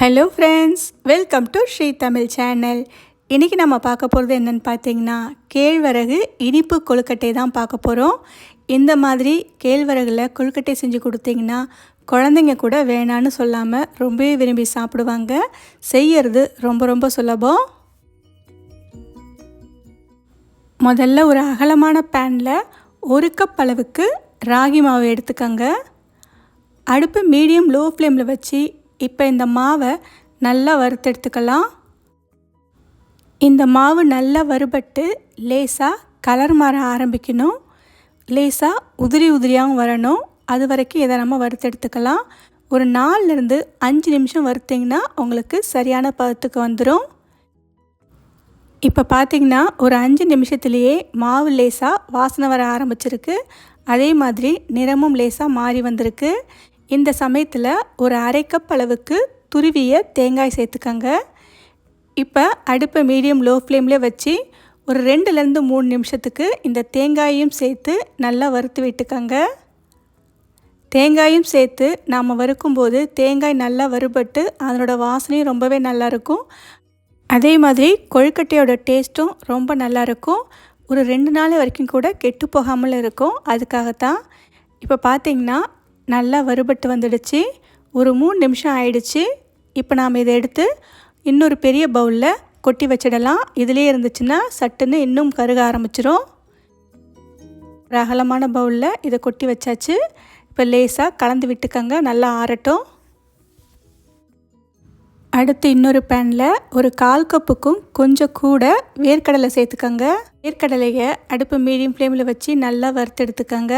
Hello friends welcome to Sri Tamil channel இன்றைக்கி நம்ம பார்க்க போகிறது என்னென்னு பார்த்தீங்கன்னா கேழ்வரகு இனிப்பு கொழுக்கட்டை தான் பார்க்க போகிறோம் இந்த மாதிரி கேழ்வரகில் கொழுக்கட்டை செஞ்சு கொடுத்தீங்கன்னா குழந்தைங்க கூட வேணான்னு சொல்லாமல் ரொம்பவே விரும்பி சாப்பிடுவாங்க. செய்யறது ரொம்ப ரொம்ப சுலபம். முதல்ல ஒரு அகலமான பேனில் ஒரு கப் அளவுக்கு ராகி மாவு எடுத்துக்கோங்க. அடுப்பு மீடியம் லோ ஃப்ளேமில் வச்சு இப்போ இந்த மாவை நல்லா வறுத்தெடுத்துக்கலாம். இந்த மாவு நல்லா வறுபட்டு லேசாக கலர் மாற ஆரம்பிக்கணும். லேசாக உதிரி உதிரியாகவும் வரணும். அது வரைக்கும் இதை நம்ம வறுத்தெடுத்துக்கலாம். ஒரு நாலுலேருந்து அஞ்சு நிமிஷம் வறுத்திங்கன்னா உங்களுக்கு சரியான பதத்துக்கு வந்துடும் இப்போ பார்த்தீங்கன்னா ஒரு அஞ்சு நிமிஷத்துலேயே மாவு லேசாக வாசனை வர ஆரம்பிச்சிருக்கு. அதே மாதிரி நிறமும் லேசாக மாறி வந்திருக்கு. இந்த சமயத்தில் ஒரு அரை கப் அளவுக்கு துருவிய தேங்காய் சேர்த்துக்கங்க. இப்போ அடுப்பை மீடியம் லோ ஃப்ளேம்லேயே வச்சு ஒரு ரெண்டுலேருந்து மூணு நிமிஷத்துக்கு இந்த தேங்காயையும் சேர்த்து நல்லா வறுத்து விட்டுக்கங்க. தேங்காயும் சேர்த்து நாம் வறுக்கும்போது தேங்காய் நல்லா வறுபட்டு அதனோட வாசனையும் ரொம்பவே நல்லாயிருக்கும் அதே மாதிரி கொழுக்கட்டையோட டேஸ்ட்டும் ரொம்ப நல்லாயிருக்கும் ஒரு ரெண்டு நாள் வரைக்கும் கூட கெட்டு போகாமல் இருக்கும். அதுக்காகத்தான் இப்போ பார்த்தீங்கன்னா நல்லா வறுபட்டு வந்துடுச்சு. ஒரு மூணு நிமிஷம் ஆயிடுச்சு. இப்போ நாம் இதை எடுத்து இன்னொரு பெரிய பவுலில் கொட்டி வச்சிடலாம். இதிலே இருந்துச்சுன்னா சட்டுன்னு இன்னும் கருக ஆரம்பிச்சிரும். ஒரு அகலமான பவுலில் இதை கொட்டி வச்சாச்சு. இப்போ லேசாக கலந்து விட்டுக்கங்க நல்லா ஆறட்டும். அடுத்து இன்னொரு பேனில் ஒரு கால் கப்புக்கும் கொஞ்சம் கூட வேர்க்கடலை சேர்த்துக்கங்க. வேர்க்கடலையை அடுப்பு மீடியம் ஃப்ளேமில் வச்சு நல்லா வறுத்தெடுத்துக்கங்க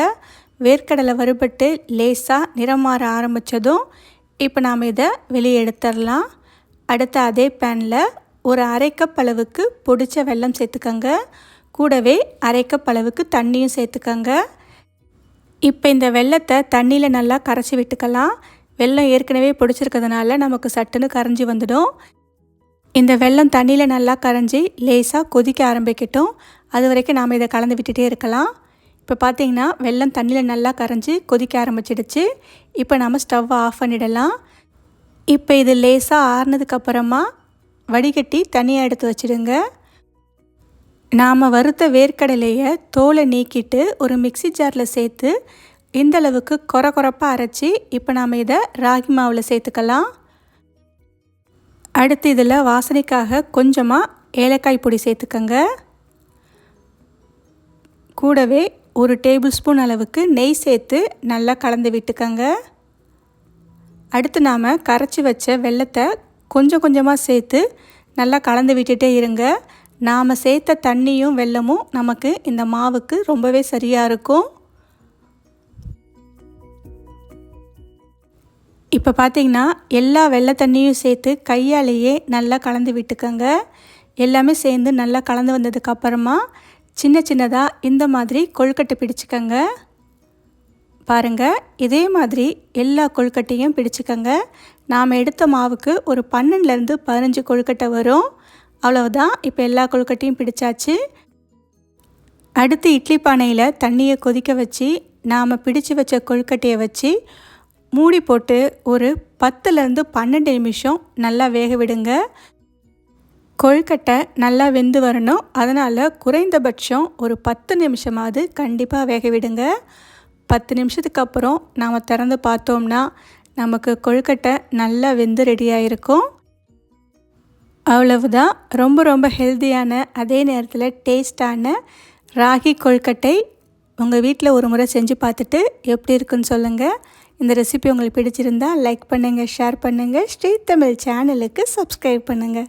வேர்க்கடலை வறுபட்டு லேசாக நிறம் மாற ஆரம்பித்ததும் இப்போ நாம் இதை வெளியே எடுத்துடலாம். அடுத்த அதே பேனில் ஒரு அரை கப் அளவுக்கு பொடிச்ச வெல்லம் சேர்த்துக்கோங்க. கூடவே அரை கப் அளவுக்கு தண்ணியும் சேர்த்துக்கோங்க. இப்போ இந்த வெள்ளத்தை தண்ணியில் நல்லா கரைச்சி விட்டுக்கலாம். வெள்ளம் ஏற்கனவே பிடிச்சிருக்கிறதுனால நமக்கு சட்டுன்னு கரைஞ்சி வந்துடும். இந்த வெள்ளம் தண்ணியில் நல்லா கரைஞ்சி லேசாக கொதிக்க ஆரம்பிக்கட்டும். அது வரைக்கும் நாம் இதை கலந்து விட்டுட்டே இருக்கலாம். இப்போ பார்த்தீங்கன்னா வெள்ளம் தண்ணியில் நல்லா கரைஞ்சி கொதிக்க ஆரம்பிச்சிடுச்சு. இப்போ நம்ம ஸ்டவ்வை ஆஃப் பண்ணிடலாம். இப்போ இது லேசாக ஆறுனதுக்கப்புறமா வடிகட்டி தனியாக எடுத்து வச்சுடுங்க. நாம் வறுத்த வேர்க்கடலையை தோலை நீக்கிட்டு ஒரு மிக்சி ஜாரில் சேர்த்து இந்தளவுக்கு கொர கொரப்பாக அரைச்சி இப்போ நாம் இதை ராகி மாவில் சேர்த்துக்கலாம். அடுத்து இதில் வாசனைக்காக கொஞ்சமாக ஏலக்காய் பொடி சேர்த்துக்கங்க. கூடவே ஒரு டேபிள் ஸ்பூன் அளவுக்கு நெய் சேர்த்து நல்லா கலந்து விட்டுக்கங்க. அடுத்து நாம் கரைச்சி வச்ச வெள்ளத்தை கொஞ்சம் கொஞ்சமாக சேர்த்து நல்லா கலந்து விட்டுட்டே இருங்க. நாம் சேர்த்த தண்ணியும் வெள்ளமும் நமக்கு இந்த மாவுக்கு ரொம்பவே சரியாக இருக்கும். இப்போ பார்த்தீங்கன்னா எல்லா வெள்ளை தண்ணியும் சேர்த்து கையாலேயே நல்லா கலந்து விட்டுக்கோங்க. எல்லாமே சேர்ந்து நல்லா கலந்து வந்ததுக்கப்புறமா சின்ன சின்னதாக இந்த மாதிரி கொழுக்கட்டை பிடிச்சிக்கங்க. பாருங்கள் இதே மாதிரி எல்லா கொழுக்கட்டையும் பிடிச்சிக்கங்க. நாம் எடுத்த மாவுக்கு ஒரு பன்னெண்டுலேருந்து பதினஞ்சு கொழுக்கட்டை வரும். அவ்வளவுதான் இப்போ எல்லா கொழுக்கட்டையும் பிடிச்சாச்சு. அடுத்து இட்லி பானையில் தண்ணியை கொதிக்க வச்சு நாம் பிடிச்சு வச்ச கொழுக்கட்டையை வச்சு மூடி போட்டு ஒரு பத்துலேருந்து பன்னெண்டு நிமிஷம் நல்லா வேக விடுங்க. கொழுக்கட்டை நல்லா வெந்து வரணும். அதனால் குறைந்தபட்சம் ஒரு பத்து நிமிஷமாவது கண்டிப்பாக வேக விடுங்க. பத்து நிமிஷத்துக்கு அப்புறம் நாம் திறந்து பார்த்தோம்னா நமக்கு கொழுக்கட்டை நல்லா வெந்து ரெடியாக இருக்கும் அவ்வளவுதான். ரொம்ப ரொம்ப ஹெல்த்தியான அதே நேரத்தில் டேஸ்டான ராகி கொழுக்கட்டை உங்கள் வீட்டில் ஒரு முறை செஞ்சு பார்த்துட்டு எப்படி இருக்குன்னு சொல்லுங்கள் இந்த ரெசிபி உங்களுக்கு பிடிச்சிருந்தால் லைக் பண்ணுங்கள் ஷேர் பண்ணுங்கள் ஸ்ரீ தமிழ் சேனலுக்கு சப்ஸ்கிரைப் பண்ணுங்கள்